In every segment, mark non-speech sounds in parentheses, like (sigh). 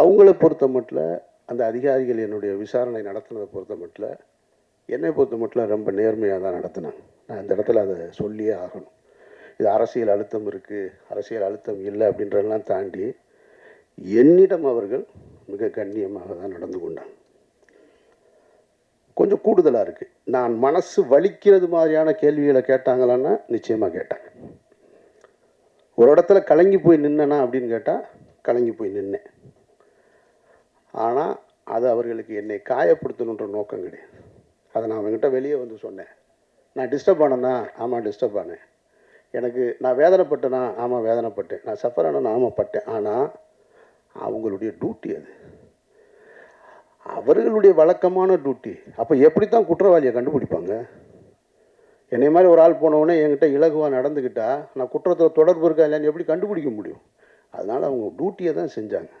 அவங்கள பொறுத்த மட்டும் அந்த அதிகாரிகள் என்னுடைய விசாரணை நடத்தினதை பொறுத்த மட்டும் என்னை பொறுத்த மட்டும் ரொம்ப நேர்மையாக தான் நடத்தினாங்க. நான் இந்த இடத்துல அதை சொல்லியே ஆகணும். இது அரசியல் அழுத்தம் இருக்குது அரசியல் அழுத்தம் இல்லை அப்படின்றதெல்லாம் தாண்டி என்னிடம் அவர்கள் மிக கண்ணியமாக தான் நடந்து கொண்டாங்க. கொஞ்சம் கூடுதலாக இருக்குது நான் மனசு வலிக்கிறது மாதிரியான கேள்விகளை கேட்டாங்களான்னா நிச்சயமாக கேட்டாங்க. ஒரு இடத்துல கலங்கி போய் நின்னனா அப்படின்னு கேட்டால் கலங்கி போய் நின்னேன். ஆனால் அது அவர்களுக்கு என்னை காயப்படுத்தணுன்ற நோக்கம் கிடையாது. அதை நான் அவங்ககிட்ட வெளியே வந்து சொன்னேன். நான் டிஸ்டர்ப் ஆனேன்னா ஆமாம் டிஸ்டர்ப் ஆனேன். எனக்கு நான் வேதனைப்பட்டேனா ஆமாம் வேதனைப்பட்டேன். நான் சஃபர் ஆனேன்னா ஆமாம் பட்டேன். ஆனால் அவங்களுடைய டியூட்டி அது. அவர்களுடைய வழக்கமான டியூட்டி அப்போ எப்படி தான் குற்றவாளியை கண்டுபிடிப்பாங்க? என்னை மாதிரி ஒரு ஆள் போனவுடனே என்கிட்ட இலகுவாக நடந்துக்கிட்டால் நான் குற்றத்தை தொடர்பு இருக்கா இல்லைன்னு எப்படி கண்டுபிடிக்க முடியும்? அதனால் அவங்க டியூட்டியை தான் செஞ்சாங்க.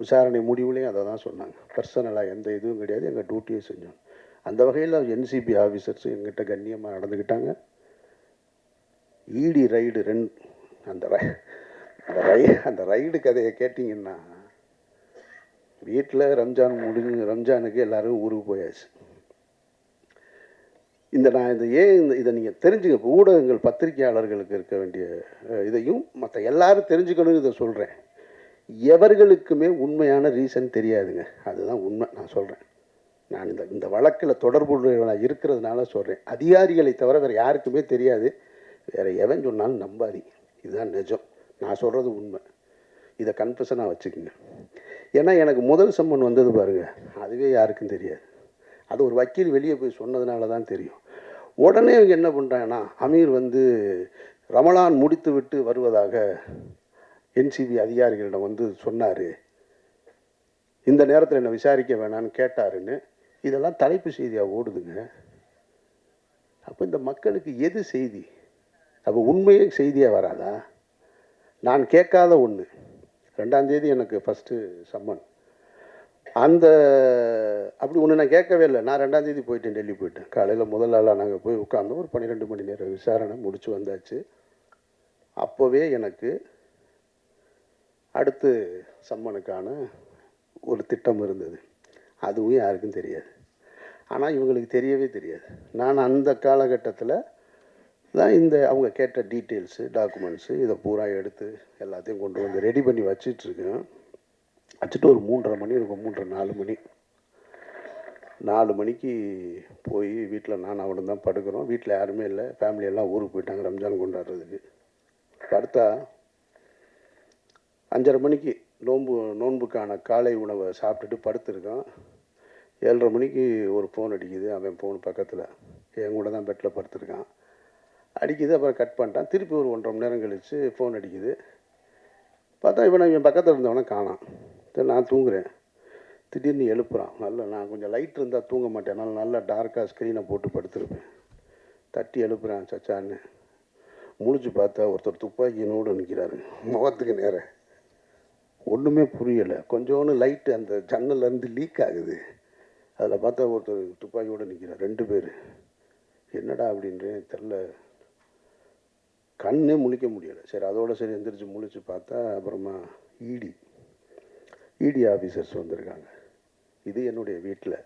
விசாரணை முடிவுலையும் அதை தான் சொன்னாங்க. பர்சனலாக எந்த இதுவும் கிடையாது. எங்கள் டியூட்டியை செஞ்சோம். அந்த வகையில் என்சிபி ஆஃபீஸர்ஸும் எங்கிட்ட கண்ணியமாக நடந்துக்கிட்டாங்க. ஈடி ரைடு ரெண்டு அந்த ரை அந்த ரை அந்த ரைடு கதையை கேட்டிங்கன்னா வீட்டில் ரம்ஜான் முடிஞ்சு ரம்ஜானுக்கு எல்லோரும் ஊருக்கு போயாச்சு. இந்த நான் இந்த ஏன் இந்த இதை நீங்கள் தெரிஞ்சுங்க இப்போ ஊடகங்கள் பத்திரிகையாளர்களுக்கு இருக்க வேண்டிய இதையும் மற்ற எல்லாரும் தெரிஞ்சுக்கணும்னு இதை சொல்கிறேன் எவர்களுக்குமே உண்மையான ரீசன் தெரியாதுங்க. அதுதான் உண்மை. நான் சொல்கிறேன் நான் இந்த இந்த வழக்கில் தொடர்புடையவனாக இருக்கிறதுனால சொல்கிறேன் அதிகாரிகளை தவிர வேறு யாருக்குமே தெரியாது. வேறு எவன் சொன்னாலும் நம்பாதீங்க இதுதான் நிஜம். நான் சொல்கிறது உண்மை. இதை கன்ஃபியூஷனாக வச்சுக்கோங்க. ஏன்னா எனக்கு முதல் சம்மன் வந்தது பாருங்க. அதுவே யாருக்கும் தெரியாது. அது ஒரு வக்கீல் வெளியே போய் சொன்னதுனால தான் தெரியும். உடனே இவங்க என்ன பண்ணுறாங்கன்னா அமீர் வந்து ரமலான் முடித்து விட்டு வருவதாக என்சிபி அதிகாரிகளிடம் வந்து சொன்னார் இந்த நேரத்தில் என்னை விசாரிக்க வேணான்னு கேட்டாருன்னு. இதெல்லாம் தலைப்பு செய்தியாக ஓடுதுங்க. அப்போ இந்த மக்களுக்கு எது செய்தி? அப்போ உண்மையே செய்தியாக வராதா? நான் கேட்காத ஒன்று ரெண்டாந்தேதி எனக்கு ஃபஸ்ட்டு சம்மன். அந்த அப்படி ஒன்று நான் கேட்கவே இல்லை. நான் ரெண்டாந்தேதி போயிட்டேன் டெல்லி போயிட்டேன். காலையில் முதல் நாளாக நாங்கள் போய் உட்காந்தோம் ஒரு பன்னிரெண்டு மணி நேரம் விசாரணை முடித்து வந்தாச்சு. அப்போவே எனக்கு அடுத்து சம்மனுக்கான ஒரு திட்டம் இருந்தது. அதுவும் யாருக்கும் தெரியாது. ஆனால் இவங்களுக்கு தெரியவே தெரியாது. நான் அந்த காலகட்டத்தில் தான் இந்த அவங்க கேட்ட டீட்டெயில்ஸு டாக்குமெண்ட்ஸு இதை பூரா எடுத்து எல்லாத்தையும் கொண்டு வந்து ரெடி பண்ணி வச்சிட்ருக்கேன் வச்சுட்டு ஒரு மூன்றரை மணி இருக்கும். மூன்றரை நாலு மணி. நாலு மணிக்கு போய் வீட்டில் நான் அவனும் தான் படுக்கிறோம். வீட்டில் யாருமே இல்லை. ஃபேமிலியெல்லாம் ஊருக்கு போயிட்டாங்க ரம்ஜான் கொண்டாடுறதுக்கு. படுத்தா அஞ்சரை மணிக்கு நோன்பு நோன்புக்கான காலை உணவை சாப்பிட்டுட்டு படுத்திருக்கான். ஏழரை மணிக்கு ஒரு ஃபோன் அடிக்குது. அவன் ஃபோன் பக்கத்தில். என் கூட தான் பெட்டில் படுத்திருக்கான். அடிக்குது அப்புறம் கட் பண்ணிட்டான். திருப்பி ஒரு ஒன்றரை மணி நேரம் கழித்து ஃபோன் அடிக்குது. பார்த்தா இவனை இவன் பக்கத்தில் இருந்தவனை காணான். சரி நான் தூங்குறேன். திடீர்னு எழுப்புறான். நல்ல நான் கொஞ்சம் லைட் இருந்தால் தூங்க மாட்டேன். அதனால் நல்லா டார்க்காக ஸ்க்ரீனை போட்டு படுத்துருப்பேன். தட்டி எழுப்புறான் சச்சான்னு. முழிச்சு பார்த்தா ஒருத்தர் துப்பாக்கியினோடு நிற்கிறாரு முகத்துக்கு நேரம் ஒன்றுமே புரியலை. கொஞ்சோண்டு லைட்டு அந்த ஜன்னல்லேருந்து லீக் ஆகுது. அதில் பார்த்தா ஒருத்தர் துப்பாக்கியோடு நிற்கிறார் ரெண்டு பேர். என்னடா அப்படின்றேன் தெரில கண்ணே முழிக்க முடியலை. சரி அதோட சரி எந்திரிச்சு முழிச்சு பார்த்தா அப்புறமா இடி இடி ஆஃபீஸர்ஸ் வந்திருக்காங்க. இது என்னுடைய வீட்டில்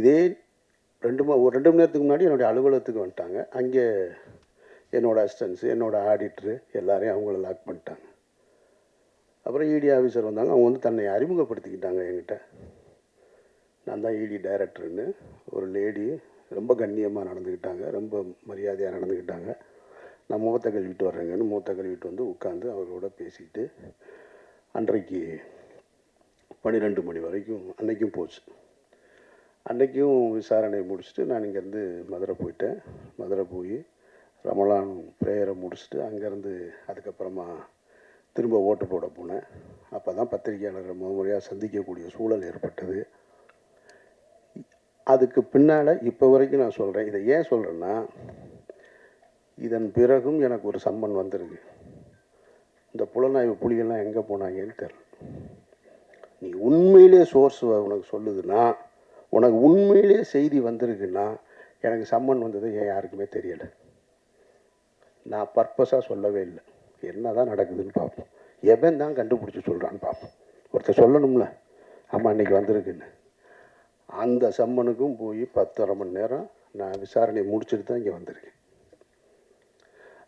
இதே ரெண்டு மா ஒரு ரெண்டு மணி நேரத்துக்கு முன்னாடி என்னுடைய அலுவலகத்துக்கு வந்துட்டாங்க. அங்கே என்னோடய அசிஸ்டன்ஸு என்னோடய ஆடிட்ரு எல்லாரையும் அவங்கள லாக் பண்ணிட்டாங்க. அப்புறம் இடி ஆஃபீஸர் வந்தாங்க. அவங்க வந்து தன்னை அறிமுகப்படுத்திக்கிட்டாங்க என்கிட்ட. நான் தான் இடி டைரக்டர்னு ஒரு லேடி ரொம்ப கண்ணியமாக நடந்துக்கிட்டாங்க. ரொம்ப மரியாதையாக நடந்துக்கிட்டாங்க. நான் மூத்த கழுவிட்டு வர்றேங்கன்னு மூத்த கழுவிட்டு வந்து உட்காந்து அவர்களோட பேசிக்கிட்டு அன்றைக்கு பன்னிரெண்டு மணி வரைக்கும் அன்றைக்கும் போச்சு. அன்றைக்கும் விசாரணை முடிச்சுட்டு நான் இங்கேருந்து மதுரை போயிட்டேன். மதுரை போய் ரமலான் ப்ரேயரை முடிச்சுட்டு அங்கேருந்து அதுக்கப்புறமா திரும்ப ஓட்டு போட போனேன். அப்போ தான் பத்திரிகையாளரை முத முறையாக சந்திக்கக்கூடிய சூழல் ஏற்பட்டது. அதுக்கு பின்னால் இப்போ வரைக்கும் நான் சொல்கிறேன் இதை ஏன் சொல்கிறேன்னா இதன் பிறகும் எனக்கு ஒரு சம்மன் வந்திருக்கு. இந்த புலனாய்வு புலிகள்லாம் எங்கே போனாங்கன்னு தெரில நீ உண்மையிலே சோர்ஸ் உனக்கு சொல்லுதுன்னா உனக்கு உண்மையிலே செய்தி வந்திருக்குன்னா எனக்கு சம்மன் வந்தது ஏன் யாருக்குமே தெரியலை. நான் பர்பஸாக சொல்லவே இல்லை. என்ன தான் நடக்குதுன்னு பார்ப்போம். எவன் தான் கண்டுபிடிச்சி சொல்கிறான்னு பார்ப்போம். ஒருத்தர் சொல்லணும்ல. ஆமாம் இன்னைக்கு வந்திருக்குன்னு. அந்த சம்மனுக்கும் போய் பத்தரை மணி நேரம் நான் விசாரணையை முடிச்சுட்டு தான் இங்கே வந்திருக்கேன்.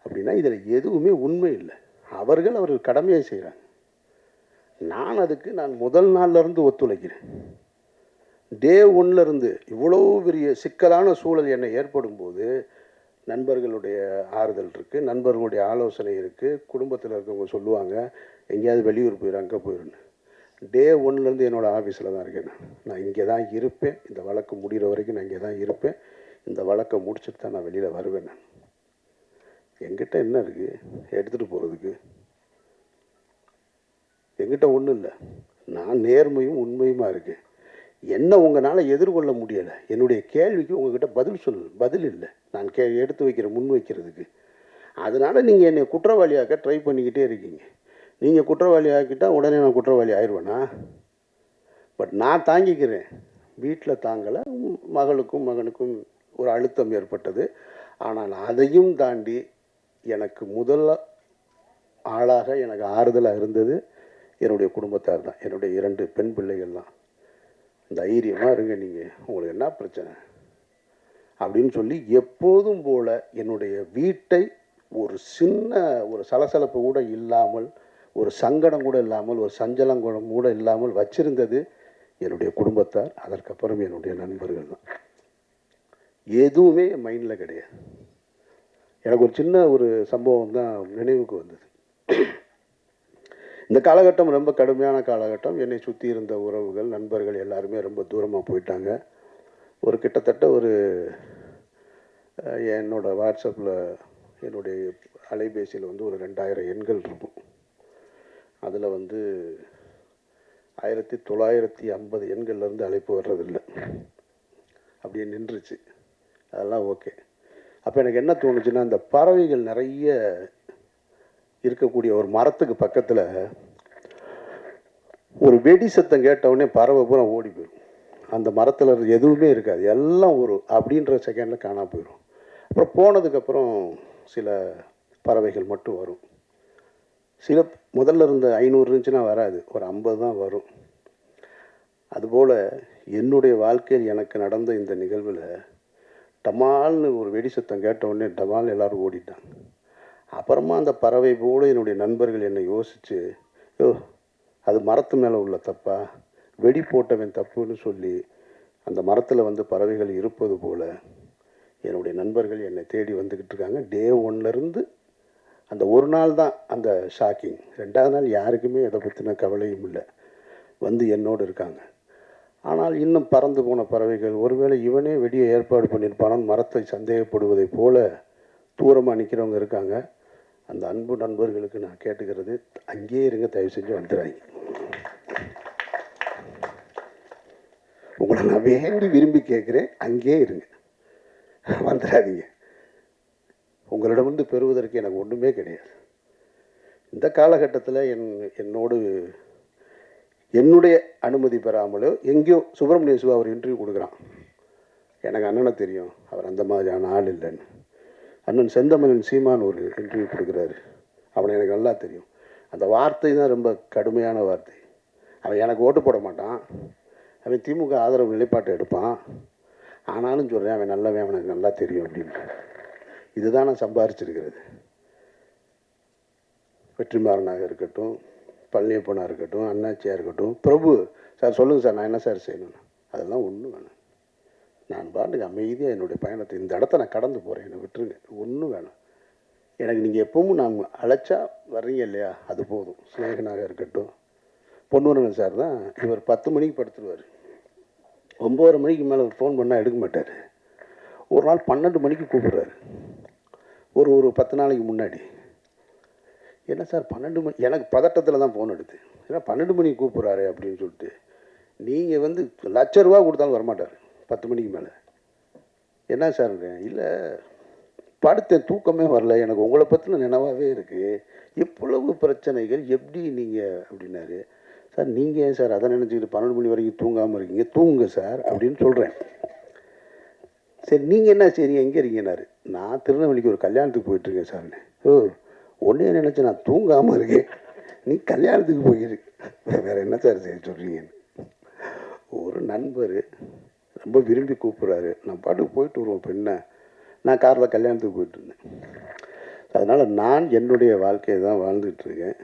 அப்படின்னா இதில் எதுவுமே உண்மை இல்லை. அவர்கள் அவர்கள் கடமையை செய்கிறாங்க நான் அதுக்கு நான் முதல் நாள்ல இருந்து ஒத்துழைக்கிறேன். டே இருந்து இவ்வளோ பெரிய சிக்கலான சூழல் என்னை ஏற்படும் போது நண்பர்களுடைய ஆறுதல் இருக்குது நண்பர்களுடைய ஆலோசனை இருக்குது குடும்பத்தில் இருக்கவங்க சொல்லுவாங்க எங்கேயாவது வெளியூர் போயிரு அங்கே போயிருன்னு. டே ஒன்லேருந்து என்னோடய ஆஃபீஸில் தான் இருக்கேன் நான். இங்கே தான் இருப்பேன். இந்த வழக்கு முடிகிற வரைக்கும் நான் இங்கே தான் இருப்பேன். இந்த வழக்கை முடிச்சுட்டு தான் நான் வெளியில் வருவேன் நான். எங்கிட்ட என்ன இருக்குது எடுத்துகிட்டு போகிறதுக்கு எங்கிட்ட ஒன்றும் இல்லை. நான் நேர்மையும் உண்மையுமா இருக்கேன். என்ன உங்களால் எதிர்கொள்ள முடியலை? என்னுடைய கேள்விக்கு உங்ககிட்ட பதில் சொல் பதில் இல்லை. நான் கே எடுத்து வைக்கிற முன் வைக்கிறதுக்கு. அதனால் நீங்கள் என்னை குற்றவாளியாக்க ட்ரை பண்ணிக்கிட்டே இருக்கீங்க. நீங்கள் குற்றவாளி ஆக்கிட்டால் உடனே நான் குற்றவாளி ஆயிடுவேனா பட் நான் தாங்கிக்கிறேன். வீட்டில் தாங்கலை மகளுக்கும் மகனுக்கும் ஒரு அழுத்தம் ஏற்பட்டது. ஆனால் அதையும் தாண்டி எனக்கு முதல் ஆளாக எனக்கு ஆறுதலாக இருந்தது என்னுடைய குடும்பத்தார் தான். என்னுடைய இரண்டு பெண் பிள்ளைகள் தான். தைரியமாக இருங்க நீங்கள் உங்களுக்கு என்ன பிரச்சனை? அப்படின்னு சொல்லி எப்போதும் போல என்னுடைய வீட்டை ஒரு சின்ன ஒரு சலசலப்பு கூட இல்லாமல் ஒரு சங்கடம் கூட இல்லாமல் ஒரு சஞ்சலம் கூட கூட இல்லாமல் வச்சிருந்தது என்னுடைய குடும்பத்தார். அதற்கப்புறம் என்னுடைய நண்பர்கள் தான். எதுவுமே என் மைண்டில் கிடையாது. எனக்கு ஒரு சின்ன ஒரு சம்பவம் தான் நினைவுக்கு வந்தது. இந்த காலகட்டம் ரொம்ப கடுமையான காலகட்டம். என்னை சுற்றி இருந்த உறவுகள் நண்பர்கள் எல்லாருமே ரொம்ப தூரமாக போயிட்டாங்க. ஒரு கிட்டத்தட்ட ஒரு என்னோடய வாட்ஸ்அப்பில் என்னுடைய அலைபேசியில் வந்து ஒரு ரெண்டாயிரம் எண்கள் இருக்கும். அதில் வந்து ஆயிரத்தி தொள்ளாயிரத்தி ஐம்பது எண்கள்லேருந்து அழைப்பு வர்றதில்லை. அப்படியே நின்றுச்சு. அதெல்லாம் ஓகே. அப்போ எனக்கு என்ன தோணுச்சுன்னா இந்த பறவைகள் நிறைய இருக்கக்கூடிய ஒரு மரத்துக்கு பக்கத்தில் ஒரு வெடி சத்தம் கேட்ட உடனே பறவை பூரா ஓடி போயிடும். அந்த மரத்தில் எதுவுமே இருக்காது. எல்லாம் ஒரு அப்படின்ற செகண்டில் காணாம போயிடும். அப்புறம் போனதுக்கப்புறம் சில பறவைகள் மட்டும் வரும். சில முதல்ல இருந்த ஐநூறு இருந்துச்சுன்னா வராது. ஒரு ஐம்பது தான் வரும். அதுபோல் என்னுடைய வாழ்க்கையில் எனக்கு நடந்த இந்த நிகழ்வில் டமால்னு ஒரு வெடி சத்தம் கேட்டவுடனே டமால் எல்லோரும் ஓடிட்டாங்க. அப்புறமா அந்த பறவை போல என்னுடைய நண்பர்கள் என்னை யோசித்து யோ அது மரத்து மேலே உள்ள தப்பா? வெடி போட்டவன் தப்புன்னு சொல்லி அந்த மரத்தில் வந்து பறவைகள் இருப்பது போல் என்னுடைய நண்பர்கள் என்னை தேடி வந்துக்கிட்டு இருக்காங்க. டே ஒன்லேருந்து அந்த ஒரு நாள் தான் அந்த ஷாக்கிங் ரெண்டாவது நாள் யாருக்குமே இதை பற்றின கவலையும் இல்லை. வந்து என்னோடு இருக்காங்க. ஆனால் இன்னும் பறந்து போன பறவைகள் ஒருவேளை இவனே வெடியை ஏற்பாடு பண்ணியிருப்பானு மரத்தை சந்தேகப்படுவதைப் போல தூரமாக நிற்கிறவங்க இருக்காங்க. அந்த அன்பு நண்பர்களுக்கு நான் கேட்டுக்கிறது அங்கேயே இருங்க தயவு செஞ்சு வந்துடுறாங்க உங்களை நான் வேண்டி விரும்பி கேட்குறேன். அங்கேயே இருங்க. வந்துடாதீங்க. உங்களிடம் பெறுவதற்கு எனக்கு ஒன்றுமே கிடையாது. இந்த காலகட்டத்தில் என் என்னோடு என்னுடைய அனுமதி பெறாமலோ எங்கேயோ சுப்பிரமணிய சிவா அவர் இன்டர்வியூ கொடுக்குறான். எனக்கு அண்ணனை தெரியும். அவர் அந்த மாதிரியான ஆள் இல்லைன்னு. அண்ணன் செந்தமனன் சீமான் ஒரு இன்டர்வியூ கொடுக்குறாரு. அவனை எனக்கு நல்லா தெரியும். அந்த வார்த்தை தான் ரொம்ப கடுமையான வார்த்தை. அவன் எனக்கு ஓட்டு போட மாட்டான். அவன் திமுக ஆதரவு நிலைப்பாட்டை எடுப்பான். ஆனாலும் சொல்கிறேன் அவன் நல்லவன் அவனுக்கு நல்லா தெரியும் அப்படின்னு இதுதான் நான் சம்பாரிச்சிருக்கிறது. வெற்றிமாறனாக இருக்கட்டும் பழனியப்பனாக இருக்கட்டும் அண்ணாச்சியாக இருக்கட்டும் பிரபு சார் சொல்லுங்கள் சார் நான் என்ன சார் செய்யணும் அதெல்லாம் ஒன்றும் வேணும். நான் பாட்டுக்கு அமைதியாக என்னுடைய பயணத்தை இந்த இடத்த நான் கடந்து போகிறேன் என்னை விட்டுருங்க. ஒன்றும் வேணும். எனக்கு நீங்கள் எப்பவும் நான் அழைச்சா வர்றீங்க இல்லையா? அது போதும். சிநேகனாக இருக்கட்டும். பொன்னுரங்கன் சார் தான். இவர் பத்து மணிக்கு படுத்துருவார். ஒம்பதரை மணிக்கு மேலே ஃபோன் பண்ணால் எடுக்க மாட்டார். ஒரு நாள் பன்னெண்டு மணிக்கு கூப்பிடுறாரு. ஒரு ஒரு பத்து நாளைக்கு முன்னாடி. என்ன சார் பன்னெண்டு மணி எனக்கு பதட்டத்தில் தான் ஃபோன் எடுத்து. ஏன்னா பன்னெண்டு மணிக்கு கூப்பிட்றாரு அப்படின்னு சொல்லிட்டு நீங்கள் வந்து லட்ச ரூபா கொடுத்தாலும் வரமாட்டார் பத்து மணிக்கு மேலே. என்ன சார் இல்லை படுத்தேன் தூக்கமே வரல. எனக்கு உங்களை பற்றின நினைவாகவே இருக்குது இவ்வளவு பிரச்சனைகள் எப்படி நீங்கள் அப்படின்னாரு. சார் நீங்கள் ஏன் சார் அதை நினச்சிக்கிட்டு பன்னெண்டு மணி வரைக்கும் தூங்காமல் இருக்கீங்க? தூங்குங்க சார் அப்படின்னு சொல்கிறேன் சரி நீங்கள் என்ன சரி எங்கே இருக்கீங்கன்னாரு நான் திருநெல்வேலிக்கு ஒரு கல்யாணத்துக்கு போயிட்டுருக்கேன் சார்னு ஓ ஒன்றே நினச்சி நான் தூங்காமல் இருக்கேன். நீ கல்யாணத்துக்கு போயிரு. வேறு என்ன சார் சரி சொல்கிறீங்கன்னு ஒரு நண்பர் ரொம்ப விரும்பி கூப்பிட்றாரு. நான் பாட்டுக்கு போயிட்டு வருவோம் பெண்ணை நான் காரில் கல்யாணத்துக்கு போயிட்டு இருந்தேன். அதனால் நான் என்னுடைய வாழ்க்கையை தான் வாழ்ந்துட்டுருக்கேன்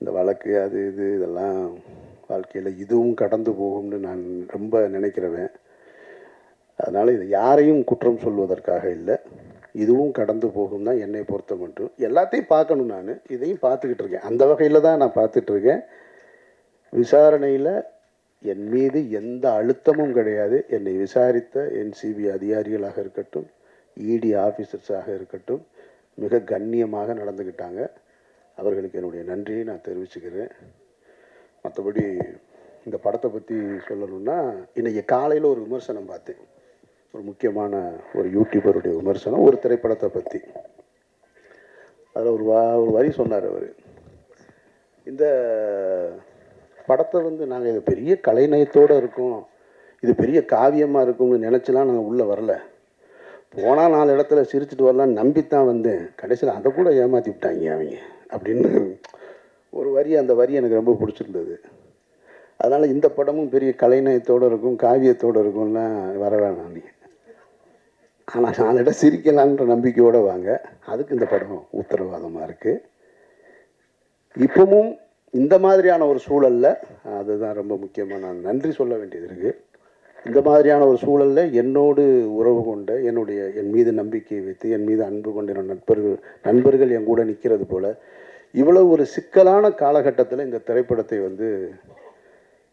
இந்த வழக்கு அது இது இதெல்லாம் வாழ்க்கையில் இதுவும் கடந்து போகும்னு நான் ரொம்ப நினைக்கிறவன். அதனால் இது யாரையும் குற்றம் சொல்வதற்காக இல்லை. இதுவும் கடந்து போகும் தான் என்னை பொறுத்த மட்டும். எல்லாத்தையும் பார்க்கணும் நான். இதையும் பார்த்துக்கிட்டு இருக்கேன். அந்த வகையில் தான் நான் பார்த்துட்ருக்கேன் விசாரணையில் என் மீது எந்த அழுத்தமும் கிடையாது. என்னை விசாரித்த என்சிபி அதிகாரிகளாக இருக்கட்டும் இடி ஆஃபீஸர்ஸாக இருக்கட்டும் மிக கண்ணியமாக நடந்துக்கிட்டாங்க அவர்களுக்கு என்னுடைய நன்றியை நான் தெரிவிச்சுக்கிறேன். மற்றபடி இந்த படத்தை பற்றி சொல்லணும்னா இன்றைக்கி காலையில் ஒரு விமர்சனம் பார்த்தேன். ஒரு முக்கியமான ஒரு யூடியூபருடைய விமர்சனம் ஒரு திரைப்படத்தை பற்றி அதில் ஒரு வா ஒரு வரி சொன்னார் அவர். இந்த படத்தை வந்து நாங்கள் இது பெரிய கலைநயத்தோடு இருக்கோம். இது பெரிய காவியமாக இருக்கும்னு நினச்சிலாம் நாங்கள் உள்ளே வரல. போனால் நாலு இடத்துல சிரிச்சுட்டு வரலான்னு நம்பித்தான் வந்தேன். கடைசியில் அதை கூட ஏமாற்றி விட்டாங்க அவங்க. அப்படின்னு ஒரு வரி அந்த வரி எனக்கு ரொம்ப பிடிச்சிருந்தது. அதனால் இந்த படமும் பெரிய கலைநயத்தோடு இருக்கும் காவியத்தோடு இருக்கும்லாம் வர வேணாம் நீங்கள் ஆனால் நாலு இடம் சிரிக்கலான்ற நம்பிக்கையோடு வாங்க. அதுக்கு இந்த படம் உத்தரவாதமாக இருக்குது இப்பவும் இந்த மாதிரியான ஒரு சூழலில் அதுதான் ரொம்ப முக்கியமாக நான் நன்றி சொல்ல வேண்டியது இருக்குது இந்த மாதிரியான ஒரு சூழலில் என்னோடு உறவு கொண்ட என்னுடைய என் மீது நம்பிக்கை வைத்து என் மீது அன்பு கொண்ட என் நண்பர்கள் நண்பர்கள் என் கூட நிற்கிறது போல் இவ்வளோ ஒரு சிக்கலான காலகட்டத்தில் இந்த திரைப்படத்தை வந்து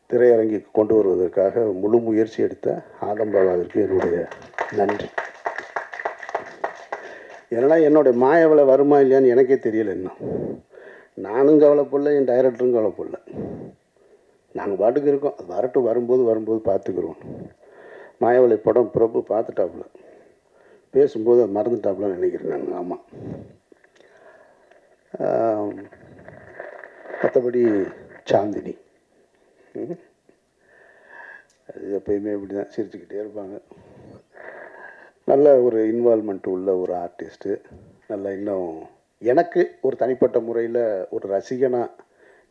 திரையரங்கி கொண்டு வருவதற்காக முழு முயற்சி எடுத்த ஆதம்பாபாவிற்கு என்னுடைய நன்றி. ஏன்னா என்னுடைய மாயவளை வருமா இல்லையான்னு எனக்கே தெரியல இன்னும். நானும் கவலைப்படல என் டைரக்டரும் கவலைப்படல. நாங்கள் பாட்டுக்கு இருக்கோம். அது வரட்டும் வரும்போது வரும்போது பார்த்துக்குறோம் மாயாவளி படம் பிரபு பார்த்துட்டாப்புல. பேசும்போது அது மறந்துட்டாப்புலன்னு நினைக்கிறேன் நான். ஆமாம் மற்றபடி சாந்தினி. அது எப்பயுமே இப்படி தான் சிரிச்சுக்கிட்டே இருப்பாங்க. நல்ல ஒரு இன்வால்மெண்ட் உள்ள ஒரு ஆர்டிஸ்ட்டு நல்ல இன்னும் எனக்கு ஒரு தனிப்பட்ட முறையில் ஒரு ரசிகனாக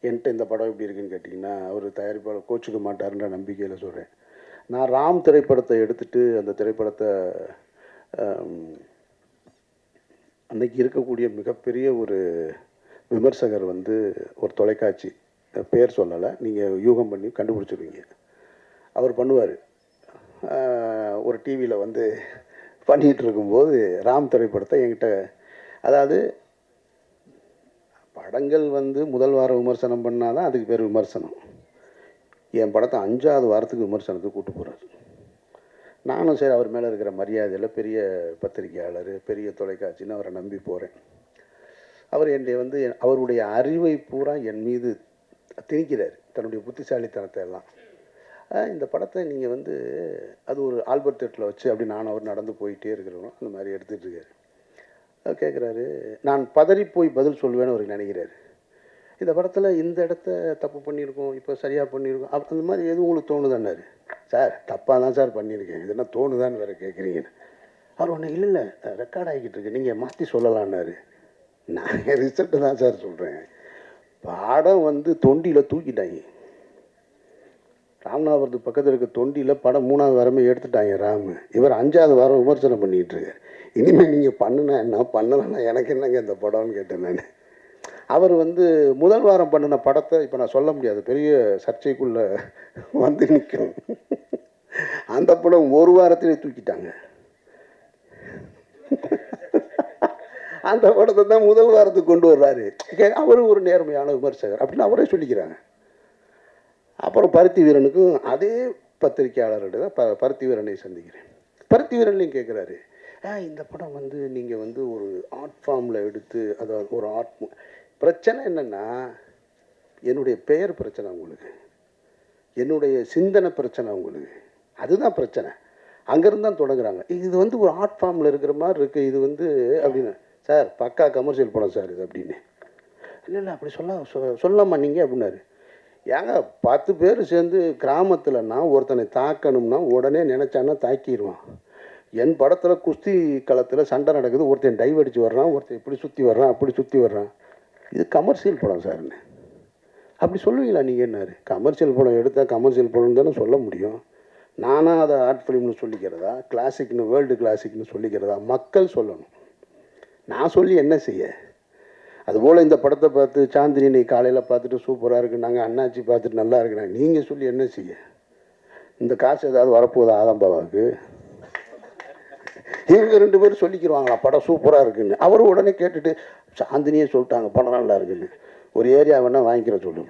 என்கிட்ட இந்த படம் எப்படி இருக்குன்னு கேட்டிங்கன்னா அவர் தயாரிப்பாளர் கோச்சுக்க மாட்டாருன்ற நம்பிக்கையில் சொல்கிறேன் நான் ராம் திரைப்படத்தை எடுத்துட்டு அந்த திரைப்படத்தை அன்றைக்கி இருக்கக்கூடிய மிகப்பெரிய ஒரு விமர்சகர் வந்து ஒரு தொலைக்காட்சி பேர் சொல்லலை நீங்கள் யூகம் பண்ணி கண்டுபிடிச்சிருவீங்க. அவர் பண்ணுவார். ஒரு டிவியில் வந்து பண்ணிகிட்டு இருக்கும்போது ராம் திரைப்படத்தை என்கிட்ட அதாவது படங்கள் வந்து முதல் வாரம் விமர்சனம் பண்ணால் தான் அதுக்கு பேர் விமர்சனம். என் படத்தை அஞ்சாவது வாரத்துக்கு விமர்சனத்துக்கு கூட்டு போகிறார் நானும் சரி அவர் மேலே இருக்கிற மரியாதையில் பெரிய பத்திரிகையாளர் பெரிய தொலைக்காட்சின்னு அவரை நம்பி போகிறேன் அவர் என்னை வந்து என்- அவருடைய அறிவை பூரா என் மீது திணிக்கிறார். தன்னுடைய புத்திசாலித்தனத்தை எல்லாம். இந்த படத்தை நீங்கள் வந்து அது ஒரு ஆல்பர்ட் தேட்டில் வச்சு அப்படி நான் அவர் நடந்து போயிட்டே இருக்கிறோம் அந்த மாதிரி எடுத்துகிட்டு இருக்காரு. கேட்குறாரு நான் பதறி போய் பதில் சொல்லுவேன்னு அவர் நினைக்கிறாரு. இந்த படத்தில் இந்த இடத்த தப்பு பண்ணியிருக்கோம் இப்போ சரியாக பண்ணியிருக்கோம் அப் அந்த மாதிரி எதுவும் உங்களுக்கு தோணுதான்னாரு. சார் தப்பாக தான் சார் பண்ணியிருக்கேன். இது தோணுதான்னு வேறு கேட்குறீங்கன்னு அவர் ஒன்று இல்லை இல்லை ரெக்கார்ட் ஆகிக்கிட்டு இருக்கு நீங்கள் மாற்றி சொல்லலான்னாரு. நான் (laughs) ரிசல்ட்டு தான் சார் சொல்கிறேன் பாடம் வந்து தொண்டியில் தூக்கிட்டாங்க. ராமநாதபுரத்துக்கு பக்கத்தில் இருக்க தொண்டியில் படம் மூணாவது வாரமே எடுத்துட்டாங்க ராமு. இவர் அஞ்சாவது வாரம் விமர்சனம் பண்ணிகிட்டு இருக்கார். இனிமேல் நீங்கள் பண்ணுனா என்ன? பண்ணலைன்னா எனக்கு என்னங்க இந்த படம்னு கேட்டேன் நான். அவர் வந்து முதல் வாரம் பண்ணின படத்தை இப்போ நான் சொல்ல முடியாது. பெரிய சர்ச்சைக்குள்ளே வந்து நிற்கும் அந்த படம் ஒரு வாரத்திலே தூக்கிட்டாங்க. அந்த படத்தை தான் முதல் வாரத்துக்கு கொண்டு வர்றாரு. அவரும் ஒரு நேர்மையான விமர்சகர் அப்படின்னு அவரே சொல்லிக்கிறாங்க. அப்புறம் பருத்தி வீரனுக்கும் அதே பத்திரிக்கையாளர்கிட்ட தான் ப பருத்தி வீரனை சந்திக்கிறேன். பருத்தி வீரன்லையும் கேட்குறாரு ஆ இந்த படம் வந்து நீங்கள் வந்து ஒரு ஆர்ட் ஃபார்மில் எடுத்து அதாவது ஒரு ஆர்ட் பிரச்சனை என்னென்னா என்னுடைய பெயர் பிரச்சனை உங்களுக்கு. என்னுடைய சிந்தனை பிரச்சனை உங்களுக்கு. அதுதான் பிரச்சனை. அங்கேருந்து தான் தொடங்குறாங்க. இது வந்து ஒரு ஆர்ட் ஃபார்மில் இருக்கிற மாதிரி இருக்குது இது வந்து அப்படின்னு. சார் பக்கா கமர்ஷியல் படம் சார் இது அப்படின்னு. இல்லை இல்லை அப்படி சொல்ல சொல்லாமா நீங்கள் அப்படின்னாரு. ஏங்க பத்து பேர் சேர்ந்து கிராமத்தில்னா ஒருத்தனை தாக்கணும்னா உடனே நினச்சான்னா தாக்கிடுவான் என் படத்தில் குஸ்தி களத்தில் சண்டை நடக்குது ஒருத்தன் டைவ் அடித்து வர்றான் ஒருத்தன் இப்படி சுற்றி வர்றான் அப்படி சுற்றி வர்றான். இது கமர்ஷியல் படம் சார்னு அப்படி சொல்லுவீங்களா நீங்கள் என்னாரு கமர்ஷியல் படம் எடுத்தால் கமர்ஷியல் படம் தானே சொல்ல முடியும். நானாக அதை ஆர்ட் ஃபிலிம்னு சொல்லிக்கிறதா? கிளாசிக்னு வேர்ல்டு கிளாசிக்னு சொல்லிக்கிறதா? மக்கள் சொல்லணும். நான் சொல்லி என்ன செய்ய? அதுபோல் இந்த படத்தை பார்த்து சாந்தினி நீ காலையில் பார்த்துட்டு சூப்பராக இருக்கு. அண்ணாச்சி பார்த்துட்டு நல்லா இருக்குனாங்க நீங்கள் சொல்லி என்ன செய்ய? இந்த காசு ஏதாவது வரப்போகுதா ஆதம்பாவாவுக்கு? இவங்க ரெண்டு பேரும் சொல்லிக்கிடுவாங்களா படம் சூப்பராக இருக்குன்னு. அவர் உடனே கேட்டுட்டு சாந்தினியே சொல்லிட்டாங்க படம் நல்லா இருக்குன்னு. ஒரு ஏரியா வேணால் வாங்கிக்கிற சொல்லு.